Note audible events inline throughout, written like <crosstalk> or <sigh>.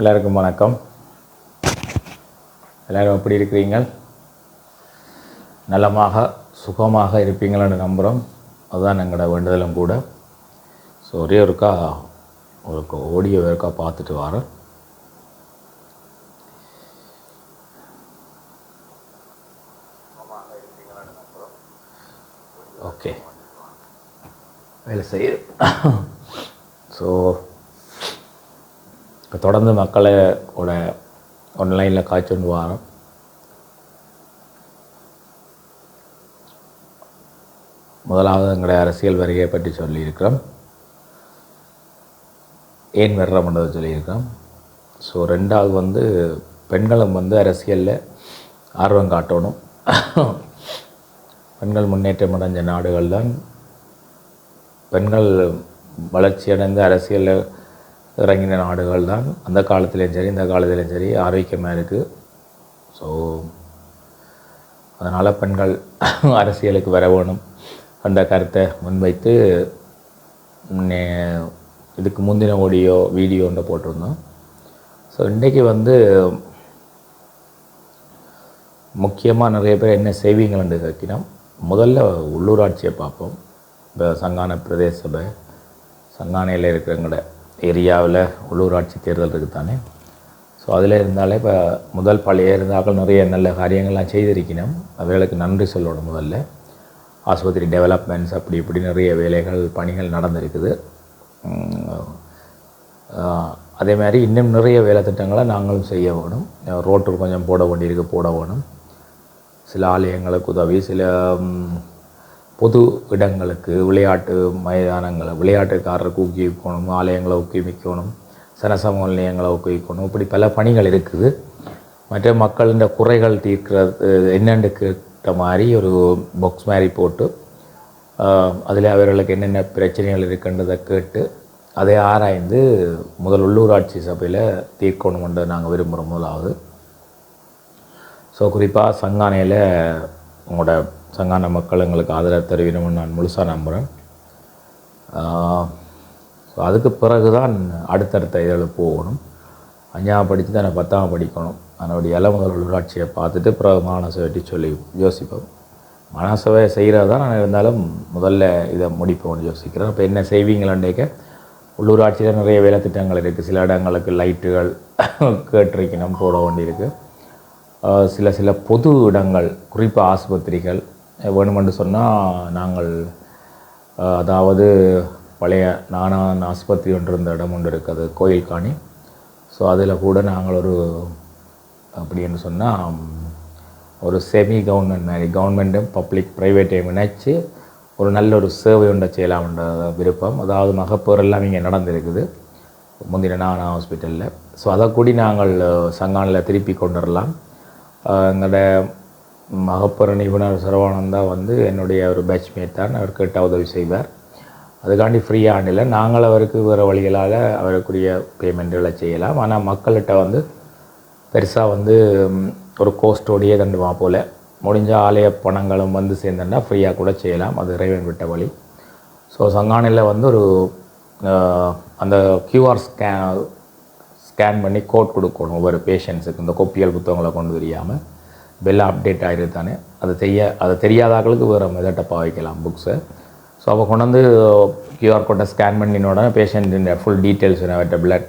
எல்லாருக்கும் வணக்கம். எல்லாரும் எப்படி இருக்கிறீங்க? நலமாக சுகமாக இருப்பீங்களான்னு நம்புகிறோம் அதுதான் எங்களோட வேண்டுதலும் கூட. ஸோ ஒரே ஒருக்கா ஒரு ஓடியோ ஒருக்கா பார்த்துட்டு வரேன். ஓகே வேலை செய்யுது. ஸோ தொடர்ந்து மக்களை கூட ஆன்லைனில் காய்ச்சொண்டு வரோம் முதலாவது எங்களுடைய அரசியல் வருகையை பற்றி சொல்லியிருக்கிறோம். ஏன் வர்றோம்ன்றதை சொல்லியிருக்கிறோம். ஸோ ரெண்டாவது வந்து பெண்களும் வந்து அரசியலில் ஆர்வம் காட்டணும். பெண்கள் முன்னேற்றம் அடைஞ்ச நாடுகள் தான் பெண்கள் வளர்ச்சியடைந்து அரசியலில் இறங்கின நாடுகள் தான். அந்த காலத்துலேயும் சரி இந்த காலத்துலேயும் சரி ஆரோக்கியமாக இருக்குது ஸோ அதனால் பெண்கள் அரசியலுக்கு வர வேணும். அந்த கருத்தை முன்வைத்து இதுக்கு முந்தின ஆடியோ வீடியோ ஒன்று போட்டிருந்தோம். ஸோ இன்றைக்கி வந்து முக்கியமாக நிறைய பேர் என்ன செய்வீங்கள்னு கேட்கிறோம். முதல்ல உள்ளூராட்சியை பார்ப்போம். இப்போ சங்கான பிரதேச சபை சங்கானையில் இருக்கிறவங்களோட ஏரியாவில் உள்ளூராட்சி தேர்தல் இருக்குது தானே ஸோ அதில் இருந்தாலே இப்போ முதல் பழைய இருந்தாக்கள் நிறைய நல்ல காரியங்கள்லாம் செய்திருக்கணும். அவைகளுக்கு நன்றி சொல்லணும் முதல்ல. ஆஸ்பத்திரி டெவலப்மெண்ட்ஸ் அப்படி இப்படி நிறைய வேலைகள் பணிகள் நடந்திருக்குது. அதே மாதிரி இன்னும் நிறைய வேலை திட்டங்களை நாங்களும் செய்ய வேணும். ரோட்டு கொஞ்சம் போட வேண்டியிருக்கு போட வேணும். சில ஆலயங்களுக்கு உதவி சில பொது இடங்களுக்கு விளையாட்டு மைதானங்களை விளையாட்டுக்காரருக்கு ஊக்குவிக்கணும் ஆலயங்களை ஊக்குவிக்கணும் சனசமூக நிலையங்களை ஊக்குவிக்கணும் இப்படி பல பணிகள் இருக்குது. மற்ற மக்களின் குறைகள் தீர்க்கிறது என்னென்னு கேட்ட மாதிரி ஒரு பாக்ஸ் மாதிரி போட்டு அதில் அவர்களுக்கு என்னென்ன பிரச்சனைகள் இருக்குன்றதை கேட்டு அதை ஆராய்ந்து முதல் உள்ளூராட்சி சபையில் தீர்க்கணுமென்று நாங்கள் விரும்புகிறோம் முதலாவது. ஸோ குறிப்பாக சங்கானையில் உங்களோட சங்கான மக்கள் எங்களுக்கு ஆதரவு தெரிவிக்கணும்னு நான் முழுசாக நம்புகிறேன் ஸோ அதுக்கு பிறகு தான் அடுத்தடுத்த இதில் போகணும். அஞ்சாம் படித்து தான் பத்தாம் படிக்கணும். அதனுடைய இலை முதல் உள்ளாட்சியை பார்த்துட்டு பிறகு மானசபைட்டி சொல்லி யோசிப்போம். மனசவை செய்கிறது தான் நான் இருந்தாலும் முதல்ல இதை முடிப்போம்னு யோசிக்கிறேன். இப்போ என்ன செய்வீங்களாண்டேக்க உள்ளூராட்சியில் நிறைய வேலை திட்டங்கள் இருக்குது சில இடங்களுக்கு லைட்டுகள் <coughs> கேட்டிருக்கணும் போட வேண்டியிருக்கு. சில சில பொது இடங்கள் குறிப்பாக ஆஸ்பத்திரிகள் வேணுமென்று சொன்னால் நாங்கள் அதாவது பழைய நானான் ஆஸ்பத்திரி ஒன்று இருந்த இடம் ஒன்று இருக்குது கோயில் காணி ஸோ அதில் கூட நாங்கள் ஒரு அப்படின்னு சொன்னால் ஒரு செமி கவர்மெண்ட் கவர்மெண்ட்டும் பப்ளிக் ப்ரைவேட்டையும் இணைச்சி ஒரு நல்ல ஒரு சேவை ஒன்றை செய்யலாம்ன்ற விருப்பம். அதாவது மகப்பேர் எல்லாம் இங்கே நடந்திருக்குது முந்தின நானா ஹாஸ்பிட்டலில் ஸோ அதை கூடி நாங்கள் சங்கானில் திருப்பி கொண்டு வரலாம். எங்களோட மகப்பேறு நிபுணர் சரவானந்தா வந்து என்னுடைய ஒரு பேட்ச்மேட் தான். அவர் கேட்ட உதவி செய்வார். அதுக்காண்டி ஃப்ரீயாக ஆண்டில் நாங்கள் அவருக்கு வேறு வழிகளால் அவருக்குரிய பேமெண்ட்டுகளை செய்யலாம். ஆனால் மக்கள்கிட்ட வந்து பெருசாக வந்து ஒரு கோஸ்டோடையே தண்டுவான் போல். முடிஞ்ச ஆலய பணங்களும் வந்து சேர்ந்தோன்னா ஃப்ரீயாக கூட செய்யலாம். அது இறைவன் விட்ட வழி. ஸோ சங்கானில் வந்து ஒரு அந்த கியூஆர் ஸ்கேன் ஸ்கேன் பண்ணி கோட் கொடுக்கணும். ஒவ்வொரு பேஷண்ட்ஸுக்கு இந்த கொப்பியல் புத்தகங்களை கொண்டு தெரியாமல் பெல் அப்டேட் ஆகிடுது தானே அது தெரிய தெரியாத தெரியாதாக்களுக்கு வேறு மெதட்டை பாவிக்கலாம் புக்ஸை ஸோ அப்போ கொண்டு வந்து கியூஆர் கோட்டை ஸ்கேன் பண்ணினோட பேஷண்ட்டின் ஃபுல் டீட்டெயில்ஸ் அவர்கிட்ட பிளட்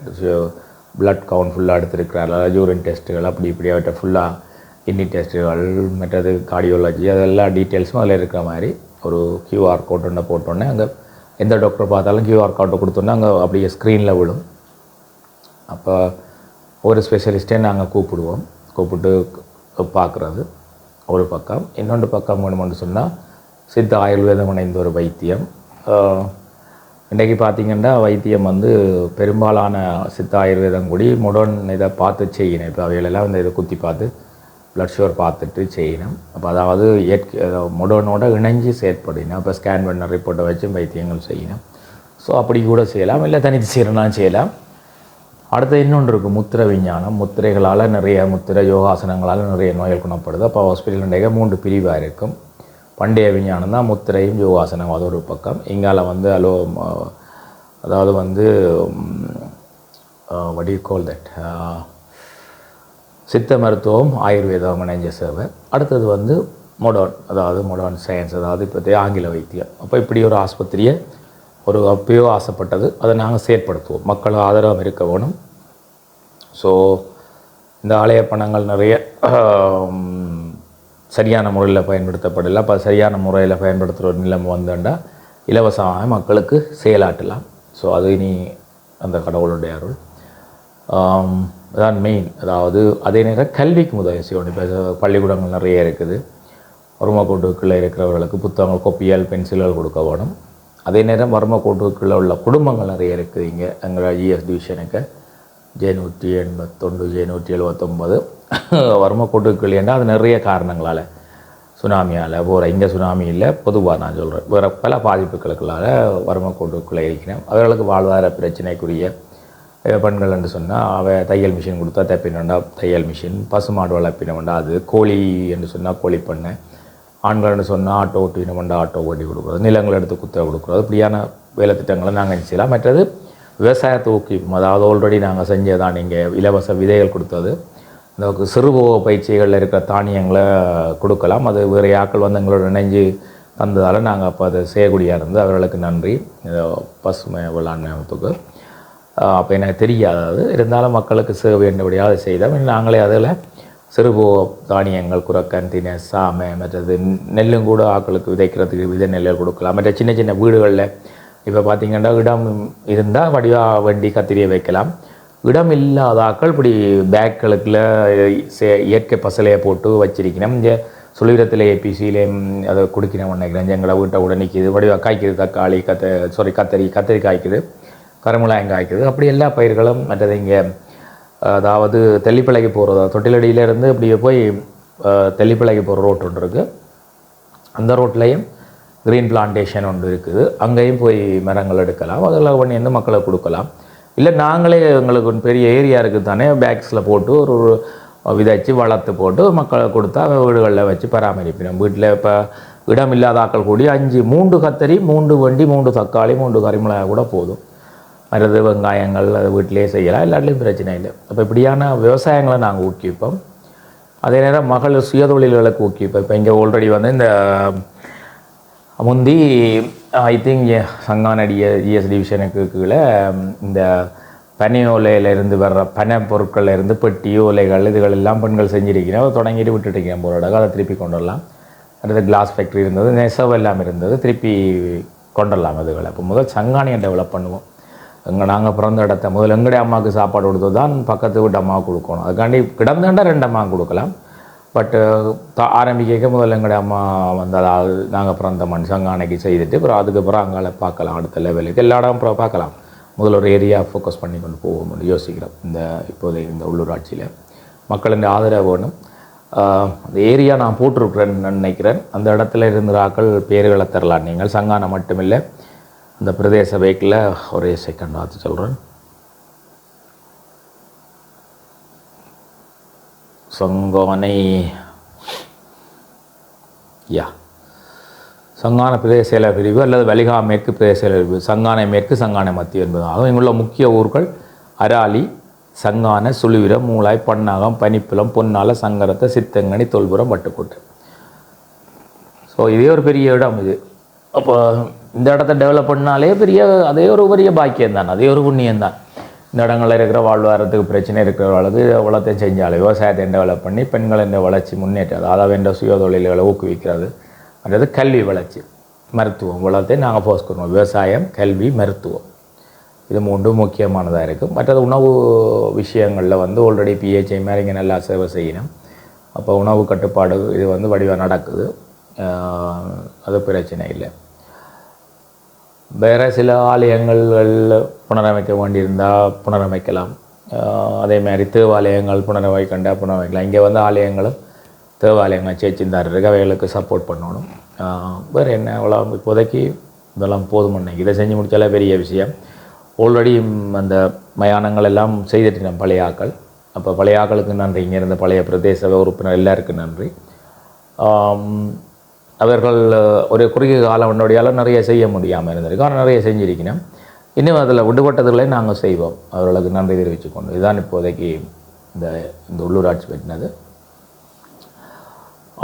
பிளட் கவுண்ட் ஃபுல்லாக எடுத்திருக்கிறார். யூரின் டெஸ்ட்டுகள் அப்படி இப்படி அவர்கிட்ட ஃபுல்லாக கிட்னி டெஸ்ட்டுகள் மற்றது கார்டியோலஜி அதெல்லாம் டீட்டெயில்ஸும் அதில் இருக்கிற மாதிரி ஒரு கியூஆர் கோட் ஒன்று போட்டோன்னே அங்கே எந்த டாக்டர் பார்த்தாலும் கியூஆர் கோட்டை கொடுத்தோன்னே அங்கே அப்படியே ஸ்க்ரீனில் விழும். அப்போ ஒரு ஸ்பெஷலிஸ்ட்டே நாங்கள் கூப்பிடுவோம். கூப்பிட்டு பார்க்குறது. ஒரு பக்கம். இன்னொன்று பக்கம் வேணுமென்று சொன்னால் சித்த ஆயுர்வேதம் இணைந்த ஒரு வைத்தியம். இன்றைக்கி பார்த்திங்கன்னா வைத்தியம் வந்து பெரும்பாலான சித்த ஆயுர்வேதம் கூடி முடன் இதை பார்த்து செய்யணும். இப்போ அவைகளெல்லாம் இந்த இதை குத்தி பார்த்து பிளட் ஷுகர் பார்த்துட்டு செய்யணும். அப்போ அதாவது இயற்கை முடனோட இணைஞ்சு செயற்படணும். அப்போ ஸ்கேன் பண்ண ரிப்போர்ட்டை வச்சு வைத்தியங்கள் செய்யணும். ஸோ அப்படி கூட செய்யலாம். இல்லை தனித்து செய்யணும்னாலும் செய்யலாம். அடுத்து இன்னொன்று இருக்குது முத்திரை விஞ்ஞானம். முத்திரைகளால் நிறைய முத்திரை யோகாசனங்களால் நிறைய நோய்கள் குணப்படுது. அப்போ ஹாஸ்பிட்டல் மூன்று பிரிவாக இருக்கும். பண்டைய விஞ்ஞானம் தான் முத்திரையும் யோகாசனம் அது ஒரு பக்கம். இங்கால வந்து அலோ அதாவது வந்து வடி கோல் தட் சித்த மருத்துவம் ஆயுர்வேதம் இணைஞ்ச சேவை. அடுத்தது வந்து மொடர்ன் அதாவது மொடர்ன் சயின்ஸ் அதாவது இப்போதைய ஆங்கில வைத்தியம். அப்போ இப்படி ஒரு ஆஸ்பத்திரியை ஒரு அப்பயோ ஆசைப்பட்டது அதை நாங்கள் செயற்படுத்துவோம். மக்கள் ஆதரவு இருக்க வேணும். ஸோ இந்த ஆலய பணங்கள் நிறைய சரியான முறையில் பயன்படுத்தப்படலை. அப்போ சரியான முறையில் பயன்படுத்துகிற ஒரு நிலைமை வந்தேன்டா இலவசமாக மக்களுக்கு செயலாட்டலாம் ஸோ அது இனி அந்த கடவுளுடைய அருள். அதான் மெயின் அதாவது அதே நேரம் கல்விக்கு முதல் செய்யணும் இப்போ பள்ளிக்கூடங்கள் நிறைய இருக்குது. வறுமக்கோட்டுக்குள்ளே இருக்கிறவர்களுக்கு புத்தகங்கள் கொப்பியால் பென்சில்கள் கொடுக்க வேணும். அதே நேரம் வறுமக்கோட்டுக்குள்ளே உள்ள குடும்பங்கள் நிறைய இருக்குது. இங்கே எங்கள் ஜிஎஸ் டிவிஷனுக்கு ஜெயநூற்றி நூற்றி எண்பத்தொன்று எழுபத்தொம்பது நூற்றி எழுபத்தொம்பது வறுமக்கோட்டுக்குள்ளே அது நிறைய காரணங்களால் சுனாமியால் போகிற இங்கே சுனாமி இல்லை பொதுவாக நான் சொல்கிறேன் வேறு பல பாதிப்புகளுக்களால் வறுமக்கோட்டுக்குள்ளே இருக்கிறேன். அவர்களுக்கு வாழ்வாதார பிரச்சனைக்குரிய பெண்கள் என்று சொன்னால் அவ தையல் மிஷின் கொடுத்தா தைப்பினண்டா தையல் மிஷின் பசுமாடு வளர்ப்பினவண்டா அது கோழி என்று சொன்னால் கோழி பண்ணை ஆண்கள்னு சொன்னால் ஆட்டோ ஓட்டினவண்டா ஆட்டோ ஓட்டி கொடுக்குறது நிலங்கள் எடுத்து குத்த கொடுக்குறது இப்படியான வேலை திட்டங்களை நாங்கள் செய்யலாம். மற்றது விவசாயத்தை ஊக்குவிப்போம் அதாவது ஆல்ரெடி நாங்கள் செஞ்சதான் நீங்கள் இலவச விதைகள் கொடுத்தது. இந்த சிறுபோக பயிற்சிகளில் இருக்கிற தானியங்களை கொடுக்கலாம். அது வேறு யாக்கள் வந்து எங்களோட இணைஞ்சு தந்ததால் நாங்கள் அப்போ அதை செய்யக்கூடியாக இருந்து அவர்களுக்கு நன்றி. இந்த பசுமை அமைப்புக்கு. அப்போ எனக்கு தெரியாது. இருந்தாலும் மக்களுக்கு சேவை வேண்டபடியாக செய்தோம். நாங்களே அதில் சிறுபோக தானியங்கள் குரக்கன் தின சாமை மற்றது நெல்லும் கூட ஆக்களுக்கு விதைக்கிறதுக்கு விதை நெல்லை கொடுக்கலாம். மற்ற சின்ன சின்ன வீடுகளில் இப்போ பார்த்தீங்கன்னா இடம் இருந்தால் வடிவாக வண்டி கத்திரியை வைக்கலாம். இடம் இல்லாத ஆக்கள் இப்படி பேக்களுக்குள்ள சே- இயற்கை பசலையை போட்டு வச்சிருக்கணும். இங்கே சுளிரத்தில் ஏபிசியிலே அதை குடிக்கணும் நினைக்கிறேன். எங்களை வீட்டை கூட நிற்கிது வடிவாக காய்க்குது தக்காளி கத்த சாரி கத்தரி கத்தரி காய்க்குது கருமுலாயம் காய்க்குது. அப்படி எல்லா பயிர்களும் மற்றது இங்கே அதாவது தெல்லிப்பிள்ளைக்கு போகிறதா தொட்டிலடியிலேருந்து இப்படியே போய் தெல்லிப்பிள்ளைக்கு போகிற ரோட் ஒன்று இருக்குது அந்த ரோட்லேயும் க்ரீன் பிளான்டேஷன் ஒன்று இருக்குது. அங்கேயும் போய் மரங்கள் எடுக்கலாம். அதில் பண்ணி வந்து மக்களை கொடுக்கலாம். இல்லை நாங்களே எங்களுக்கு ஒரு பெரிய ஏரியா இருக்குது தானே பேக்ஸில் போட்டு ஒரு ஒரு விதைச்சு வளர்த்து போட்டு மக்களை கொடுத்தா வீடுகளில் வச்சு பராமரிப்பினோம். வீட்டில் இப்போ இடம் இல்லாத ஆட்கள் கூடி அஞ்சு மூன்று கத்தரி மூன்று வண்டி மூன்று தக்காளி மூன்று கரிமிளகாய் கூட போதும். மற்றது வெங்காயங்கள் அது வீட்டிலே செய்யலாம் எல்லாத்துலேயும் பிரச்சனை இல்லை. அப்போ இப்படியான விவசாயங்களை நாங்கள் ஊக்குவிப்போம். அதே நேரம் மகளிர் சுயதொழில்களுக்கு ஊக்குவிப்போம். இப்போ இங்கே ஆல்ரெடி வந்து இந்த முந்தி ஐ திங்க் சங்கானடி ஜிஎஸ் டிவிஷனுக்கு கீழே இந்த பனை ஓலையிலேருந்து வர்ற பனை பொருட்கள்லேருந்து பெட்டி ஓலைகள் இதுகள் எல்லாம் பெண்கள் செஞ்சிருக்கிறோம் தொடங்கிட்டு விட்டுட்டுருக்கேன் போராடாக அதை திருப்பி கொண்டு வரலாம். அடுத்து கிளாஸ் ஃபேக்ட்ரி இருந்தது நெசவு எல்லாம் இருந்தது. திருப்பி கொண்டு வரலாம் அதுகளை. அப்போ முதல் சங்கானியை டெவலப் பண்ணுவோம். எங்கள் நாங்கள் பிறந்த இடத்த முதல்ல எங்களுடைய அம்மாவுக்கு சாப்பாடு கொடுத்தது தான் பக்கத்து வீட்டு அம்மாவுக்கு கொடுக்கணும். அதுக்காண்டி கிடந்தாண்டா ரெண்டு அம்மா கொடுக்கலாம். பட்டு ஆரம்பிக்க முதல்ல எங்களுடைய அம்மா வந்து அதாவது நாங்கள் பிறந்த மண் சங்கானைக்கு செய்துட்டு அப்புறம் அதுக்கப்புறம் அங்கால பார்க்கலாம் அடுத்த லெவலுக்கு எல்லா இடம் அப்புறம் பார்க்கலாம். முதல்ல ஒரு ஏரியா ஃபோக்கஸ் பண்ணி கொண்டு போவோம்னு யோசிக்கிறோம் இந்த இப்போதைய இந்த உள்ளூராட்சியில். மக்களின் ஆதரவு வேணும். அந்த ஏரியா நான் போட்டிருக்கிறேன்னு நினைக்கிறேன். அந்த இடத்துல இருந்த ஆக்கள் பேர்களை தரலாம் நீங்கள் சங்கானம் மட்டுமில்லை. இந்த பிரதேச பைக்கில் ஒரே செகண்ட் பார்த்து சொல்கிறேன் சங்கோனை யா. சங்கான பிரதேச செயலர் பிரிவு அல்லது வலிகா மேற்கு பிரதேச செயலர் பிரிவு. சங்கானை மேற்கு சங்கானை மத்திய என்பதாகும் இங்குள்ள முக்கிய ஊர்கள் அராலி சங்கான சுழுவிரம் மூளாய் பன்னாகம் பனிப்புலம் பொன்னால சங்கரத்தை சித்தங்கனி தொல்புரம் பட்டுக்கோட்டை ஸோ இதே ஒரு பெரிய இடம் இது. அப்போ இந்த இடத்த டெவலப் பண்ணாலே பெரிய அதே ஒரு பெரிய பாக்கியம் தான் அதே ஒரு புண்ணியம் தான் இந்த இடங்களில் இருக்கிற வாழ்வாரத்துக்கு பிரச்சனை இருக்கிறவர்களுக்கு வளத்தை செஞ்சாலே விவசாயத்தை டெவலப் பண்ணி பெண்களின் வளர்ச்சி முன்னேற்றம் அதாவது என்ற சுய தொழில்களை ஊக்குவிக்கிறது. அடுத்தது கல்வி வளர்ச்சி. மருத்துவம் வளத்தை நாங்கள் ஃபோர்ஸ் பண்ணுவோம். விவசாயம் கல்வி மருத்துவம். இது மூன்றும் முக்கியமானதாக இருக்குது மற்றது உணவு விஷயங்களில் வந்து ஆல்ரெடி பிஹெச்ஐ மாதிரி இங்கே நல்லா சேவை செய்யணும். அப்போ உணவு கட்டுப்பாடு இது வந்து வடிவாக நடக்குது. அது பிரச்சனை இல்லை. வேறு சில ஆலயங்கள் புனரமைக்க வேண்டியிருந்தால் புனரமைக்கலாம். அதே மாதிரி தேவாலயங்கள் புனரமைக்கண்டா புனரமைக்கலாம். இங்கே வந்து ஆலயங்களும் தேவாலயங்கள் சேச்சிந்தார் இருக்கு அவைகளுக்கு சப்போர்ட் பண்ணணும் வேறு என்ன அவ்வளோ இப்போதைக்கு இதெல்லாம் போதும் இதை செஞ்சு முடிச்சாலே பெரிய விஷயம். ஆல்ரெடி அந்த மயானங்கள் எல்லாம் செய்துட்டேன் பழைய ஆக்கள். அப்போ பழைய ஆக்களுக்கு நன்றி. இங்கே இருந்த பழைய பிரதேச உறுப்பினர் எல்லாருக்கும் நன்றி. அவர்கள் ஒரு குறுகிய காலம் உன்னுடையால் நிறைய செய்ய முடியாமல் இருந்திருக்கு ஆனால் நிறைய செஞ்சிருக்கணும். இன்னும் அதில் விடுபட்டதுகளை நாங்கள் செய்வோம். அவர்களுக்கு நன்றி தெரிவித்துக்கொண்டு இதுதான் இப்போதைக்கு இந்த இந்த உள்ளூராட்சி பெற்றினது.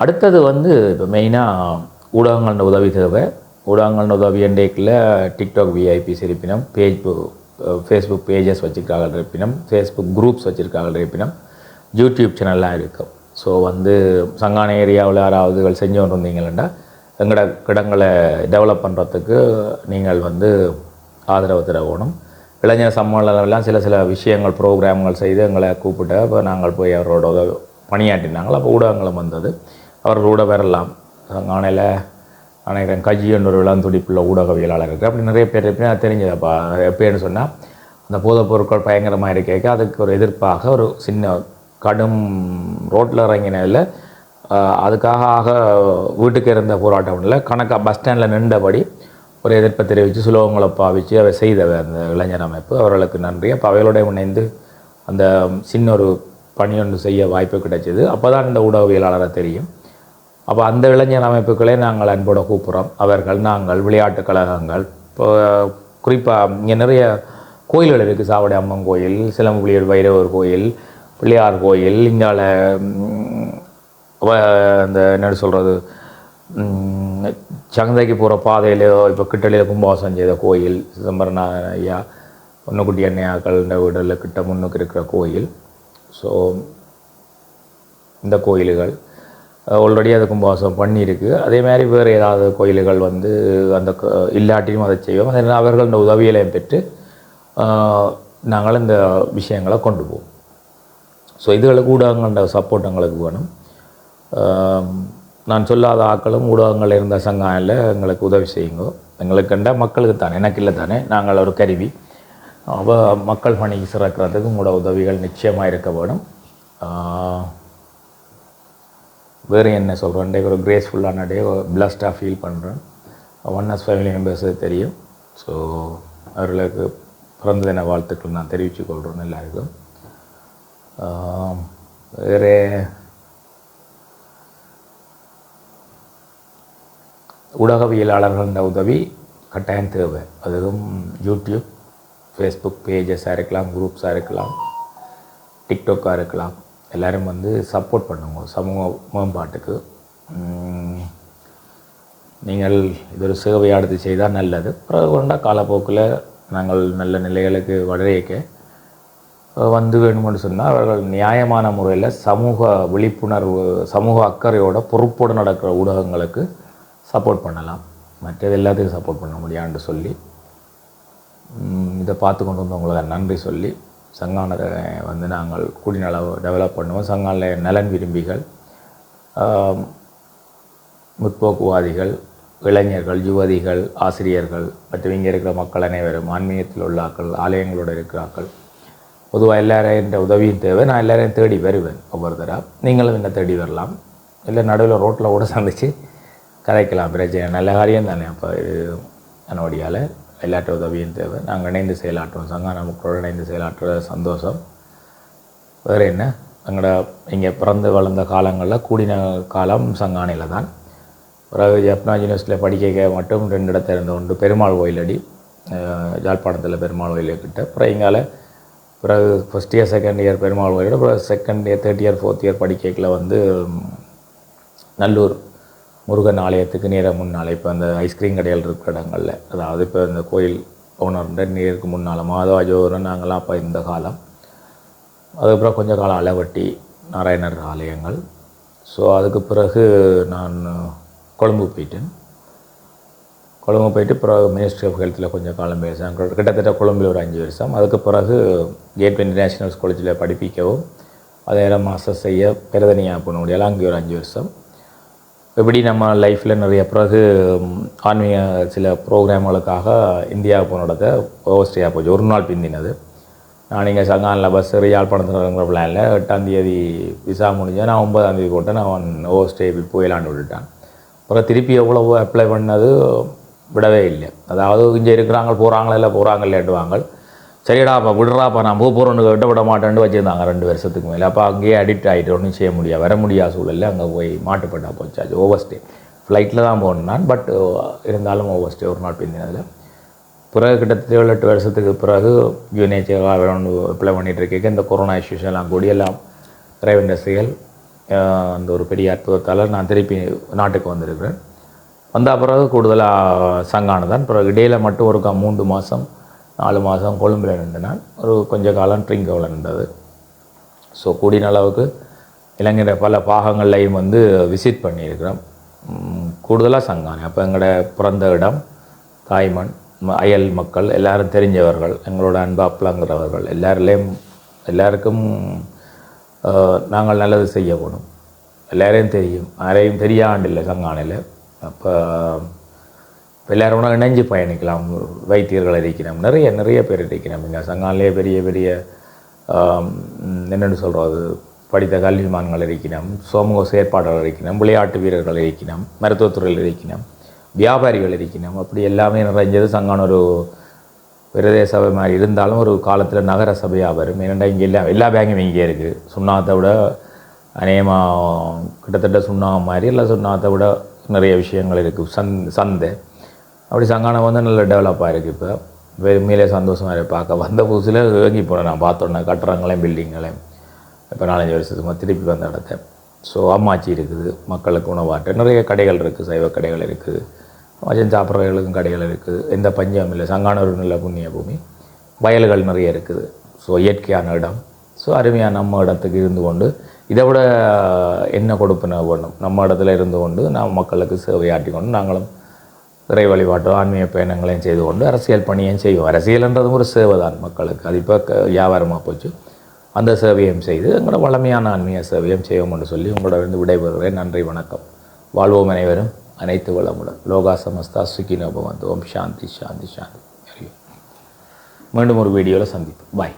அடுத்தது வந்து இப்போ மெயினாக ஊடகங்கள் உதவி தேவை. ஊடகங்கள் உதவி என்றைக்கில் டிக்டாக் விஐபிஸ் இருப்பினும் பேஜ் ஃபேஸ்புக் பேஜஸ் வச்சுருக்காங்க இருப்பினும். ஃபேஸ்புக் குரூப்ஸ் வச்சுருக்காங்க இருப்பினும். யூடியூப் சேனல்லாம் இருக்கும். ஸோ வந்து சங்கான ஏரியாவில் யாராவது செஞ்சு கொண்டு இருந்தீங்கன்னா எங்களோட கிடங்களை டெவலப் பண்ணுறதுக்கு நீங்கள் வந்து ஆதரவு தரணும் இளைஞர் சம்மேளனம்லாம் சில சில விஷயங்கள் ப்ரோக்ராம்கள் செய்து எங்களை கூப்பிட்டு அப்போ நாங்கள் போய் அவரோட பணியாற்றினாங்கள் அப்போ ஊடகங்களும் வந்தது. அவர்களோட வரலாம். சங்கானையில் நினைக்கிறேன் கஜின்னு ஒரு இளந்துடிப்புள்ள ஊடகவியலாளர் இருக்குது அப்படி நிறைய பேர் எப்படின்னா அது தெரிஞ்சதப்பா எப்படின்னு சொன்னால் அந்த போதைப் பொருட்கள் பயங்கரமாக இருக்கேக்க அதுக்கு ஒரு எதிர்ப்பாக ஒரு சின்ன கடும் ரோட்டில் இறங்கினதில் அதுக்காக ஆக வீட்டுக்கு இருந்த போராட்டம் இல்லை. கணக்காக பஸ் ஸ்டாண்டில் நின்றபடி ஒரு எதிர்ப்பை தெரிவித்து சுலோகங்களை பாவித்து அவை செய்தவை அந்த இளைஞர் அமைப்பு. அவர்களுக்கு நன்றி. அப்போ அவைகளோட இணைந்து அந்த சின்ன ஒரு பணி ஒன்று செய்ய வாய்ப்பு கிடைச்சிது. அப்போ தான் இந்த ஊடகவியலாளரை தெரியும். அப்போ அந்த இளைஞர் அமைப்புகளை நாங்கள் அன்போட கூப்பிட்றோம். அவர்கள் நாங்கள் விளையாட்டு கழகங்கள் இப்போ குறிப்பாக இங்கே நிறைய கோயில்கள் இருக்குது சாவடி அம்மன் கோயில் சிலம்புலியர் வைரவர் கோயில் பிள்ளையார் கோயில் இங்கால வ- அந்த என்ன சொல்கிறது சங்கதைக்கு போகிற பாதையிலையோ இப்போ கிட்டலையில் கும்பாசம் செய்த கோயில் சிதம்பரநாதன் ஐயா பொன்னுக்குட்டி அண்ணையாக்கள் இந்த வீடில் கிட்ட முன்னுக்கு இருக்கிற கோயில். ஸோ இந்த கோயில்கள் ஆல்ரெடி அது கும்பாசம் பண்ணியிருக்கு. அதே மாதிரி வேறு ஏதாவது கோயில்கள் வந்து அந்த இல்லாட்டியும் அதை செய்வோம். அதனால் அவர்கள் இந்த உதவியிலையும் பெற்று நாங்கள் இந்த விஷயங்களை கொண்டு போவோம். ஸோ இதுகளுக்கு ஊடகங்களோட சப்போர்ட் எங்களுக்கு வேணும் நான் சொல்லாத ஆக்களும் ஊடகங்கள் இருந்த சங்காயில் எங்களுக்கு உதவி செய்யுங்க. எங்களுக்கு கண்ட மக்களுக்கு தானே எனக்கு இல்லை தானே நாங்கள் ஒரு கருவி. அவ மக்கள் பணிக்கு சிறக்கிறதுக்கு உங்களோட உதவிகள் நிச்சயமாக இருக்க வேணும். வேறு என்ன சொல்கிறேன் டே ஒரு கிரேஸ்ஃபுல்லான டே பிளஸ்டாக ஃபீல் பண்ணுறேன் ஒன் எஸ் ஃபேமிலி மெம்பர்ஸு தெரியும். ஸோ அவர்களுக்கு பிறந்த தின வாழ்த்துக்கள் நான் தெரிவித்து கொள்கிறேன் எல்லாருக்கும். Um, வேறு ஊடகவியலாளர்கள உதவி கட்டாயம் தேவை. அதுவும் யூடியூப் ஃபேஸ்புக் பேஜஸாக இருக்கலாம் குரூப்ஸாக இருக்கலாம் டிக்டாக்காக இருக்கலாம். எல்லோரும் வந்து சப்போர்ட் பண்ணுங்க சமூக மேம்பாட்டுக்கு. நீங்கள் இது ஒரு சேவையாடுத்து செய்தால் நல்லது. பிறகு கொண்டா காலப்போக்கில் நாங்கள் நல்ல நிலைகளுக்கு வளரைக்க வந்து வேணும்னு சொன்னால் அவர்கள் நியாயமான முறையில் சமூக விழிப்புணர்வு சமூக அக்கறையோட பொறுப்போடு நடக்கிற ஊடகங்களுக்கு சப்போர்ட் பண்ணலாம். மற்றது எல்லாத்துக்கும் சப்போர்ட் பண்ண முடியான்னு சொல்லி இதை பார்த்து கொண்டு வந்தவங்களுக்கு நன்றி சொல்லி சங்கானரை வந்து நாங்கள் குடிநல டெவலப் பண்ணுவோம். சங்கான நலன் விரும்பிகள் முற்போக்குவாதிகள் இளைஞர்கள் யுவதிகள் ஆசிரியர்கள் மற்றும் இங்கே இருக்கிற மக்கள் அனைவரும் ஆன்மீகத்தில் உள்ள ஆக்கள் ஆலயங்களோடு இருக்கிறார்கள் பொதுவாக எல்லாரையும் இந்த உதவியும் தேவை. நான் எல்லாரையும் தேடி வருவேன் ஒவ்வொரு தடவை. நீங்களும் என்ன தேடி வரலாம். இல்லை நடுவில் ரோட்டில் கூட சந்திச்சு கதைக்கலாம் பிரச்சனை நல்ல காரியம் தானே. அப்போ இது என்னோடையால் எல்லாட்ட உதவியும் தேவை. நாங்கள் இணைந்து செயலாற்றுவோம். சங்கம் மக்களோடு இணைந்து செயலாற்றுற சந்தோஷம். வேறு என்ன? எங்களோட இங்கே பிறந்து வளர்ந்த காலங்களில் கூடின காலம் சங்கானையில் தான். பிறகு ஜப்னா யூனிவர்சிட்டியில் படிக்க மட்டும் ரெண்டு இடத்துல இருந்த உண்டு. பெருமாள் கோயிலடி ஜாழ்ப்பாணத்தில் யாழ்ப்பாணத்தில் பெருமாள் கோயிலை கிட்ட. அப்புறம் எங்களால் பிறகு first year second year Perumal கோயிலோட பிறகு second year third year fourth year படிக்கல வந்து நல்லூர் முருகன் ஆலயத்துக்கு நேராக முன்னால் இப்போ அந்த ஐஸ்கிரீம் கடைகள் இருக்கிற இடங்களில் அதாவது இப்போ இந்த கோயில் ஓனர்ன்ற நேருக்கு முன்னால் மாதவாஜோரம் நாங்களாம் அப்போ இந்த காலம். அதுக்கப்புறம் கொஞ்ச காலம் அளவட்டி நாராயணர் ஆலயங்கள். ஸோ அதுக்கு பிறகு நான் கொழும்பு போயிட்டேன். கொழும்பு போயிட்டு பிறகு மினிஸ்ட்ரி ஆஃப் ஹெல்த்தில் கொஞ்சம் காலம் பேசினேன் கிட்டத்தட்ட கொழும்பில் ஒரு அஞ்சு வருஷம். அதுக்கு பிறகு கேட் இன்டர்நேஷ்னல் காலேஜில் படிப்பிக்கவும் அதை மாஸ்டர் செய்ய பெருதனியாக போன முடியல. அங்கே ஒரு அஞ்சு வருஷம். எப்படி நம்ம லைஃப்பில் நிறைய பிறகு ஆன்மீக சில ப்ரோக்ராம்களுக்காக இந்தியாவுக்கு போனோடத ஓவஸ்ட்ரியா போச்சு. ஒரு நாள் பிந்தினது. நான் இங்கே சங்கானில் பஸ் யாழ்ப்பாணத்தில் இருக்கிற பிளானில் எட்டாம் தேதி விசா முடிஞ்சேன் நான் ஒன்பதாம் தேதி போட்டு நான் ஓவஸ்டே போயிலாண்டு விட்டுட்டேன். அப்புறம் திருப்பி எவ்வளவோ அப்ளை பண்ணது விடவே இல்லை. அதாவது இங்கே இருக்கிறாங்க போகிறாங்களா இல்லை போகிறாங்க சரிடா சரிடாப்பா விடுறாப்பா நான் போக போகிறோன்னு விட விட மாட்டேன்னு வச்சுருந்தாங்க ரெண்டு வருஷத்துக்கு மேலே. அப்போ அங்கேயே அடிக்ட் ஆகிட்டு ஒன்றும் செய்ய முடியாது வர முடியாத சூழலில் அங்கே போய் மாட்டுப்பட்டா போச்சாச்சு ஓவர் ஸ்டே ஃப்ளைட்டில் தான் போனேன் நான் பட் இருந்தாலும் ஓவர் ஸ்டே ஒரு நாள் பிந்தினதில் பிறகு கிட்டத்தட்ட ஏழு எட்டு வருஷத்துக்கு பிறகு யூனிஹெச்ஆர் வேணும்னு அப்ளை பண்ணிட்டு இந்த கொரோனா இஷ்யூஸ் எல்லாம் கூடி எல்லாம் இறைவன் ரசிகள் அந்த ஒரு பெரிய அற்புதத்தால் நான் திருப்பி நாட்டுக்கு வந்திருக்கிறேன். வந்த பிறகு கூடுதலாக சங்கானதான். பிறகு இடையில மட்டும் ஒருக்கா மூன்று மாதம் நாலு மாதம் கொழும்பில் நின்றனால் ஒரு கொஞ்ச காலம் ட்ரிங்கோவில் இருந்தது. ஸோ கூடின அளவுக்கு இளைஞர பல பாகங்கள்லையும் வந்து விசிட் பண்ணியிருக்கிறோம். கூடுதலாக சங்கானை. அப்போ எங்களோட பிறந்த இடம் தாய்மண் அயல் மக்கள் எல்லாரும் தெரிஞ்சவர்கள் எங்களோட அன்பாப்லங்கிறவர்கள் எல்லாருலேயும் எல்லாருக்கும் நாங்கள் நல்லது செய்யக்கூடும். எல்லாரையும் தெரியும். யாரையும் தெரியாண்டில்லை சங்கானையில். அப்போ எல்லாரோட இணைஞ்சு பயணிக்கலாம். வைத்தியர்கள் இருக்கிறோம். நிறைய நிறைய பேர் இருக்கிறோம். இங்கே சங்காலே பெரிய பெரிய என்னென்னு சொல்கிறது படித்த கல்விமான்கள் இருக்கிறோம். சமூக செயற்பாடுகள் இருக்கிறோம். விளையாட்டு வீரர்கள் இருக்கிறோம். மருத்துவத்துறையில் இருக்கிறோம். வியாபாரிகள் இருக்கிறோம். அப்படி எல்லாமே நிறைஞ்சது. சங்கான ஒரு பிரதேச சபை மாதிரி இருந்தாலும் ஒரு காலத்தில் நகர சபையாக வரும். ஏன்னா இங்கே எல்லா எல்லா பேங்கும் இங்கே இருக்குது சுண்ணாத்தை விட அநேகமாக கிட்டத்தட்ட சுண்ணா மாதிரி இல்லை சுண்ணாத்தை விட நிறைய விஷயங்கள் இருக்குது சந் சந்தை. அப்படி சங்கானம் வந்து நல்ல டெவலப் ஆகிருக்கு இப்போ. உண்மையிலே சந்தோஷமாக இருக்கு. பார்க்க வந்த புதுசில் இறங்கி போனேன் நான். பார்த்தோன்னே கட்டடங்களையும் பில்டிங்களையும் இப்போ நாலஞ்சு வருஷத்துக்கு திருப்பி வந்த இடத்த. ஸோ அம்மாச்சி இருக்குது. மக்களுக்கு உணவாட்ட நிறைய கடைகள் இருக்குது சைவ கடைகள் இருக்குது மஜன் சாப்பிட்றவர்களுக்கும் கடைகள் இருக்குது எந்த பஞ்சம் இல்லை. சங்கானூர் நல்ல புண்ணிய பூமி. வயல்கள் நிறைய இருக்குது. ஸோ இயற்கையான இடம். ஸோ அருமையாக நம்ம இடத்துக்கு இருந்து கொண்டு இதை விட என்ன கொடுப்பின வேணும் நம்ம இடத்துல இருந்து கொண்டு நாம் மக்களுக்கு சேவையாற்றி கொண்டு நாங்களும் இறை வழிபாட்டோ ஆன்மீக பயணங்களையும் செய்து கொண்டு அரசியல் பணியும் செய்வோம். அரசியல்ன்றதும் ஒரு சேவை தான் மக்களுக்கு. அது இப்போ வியாபாரமாக போச்சு. அந்த சேவையும் செய்து எங்களோட வளமையான ஆன்மீக சேவையும் செய்வோம் என்று சொல்லி உங்களோட இருந்து விடைபெறுகிறேன். நன்றி வணக்கம். வாழ்வோம் அனைவரும். அனைத்து வளமுடன். லோகா சமஸ்தா சுகினோபவந்து ஓம் சாந்தி சாந்தி சாந்தி. மீண்டும் ஒரு வீடியோவில் சந்திப்போம். பாய்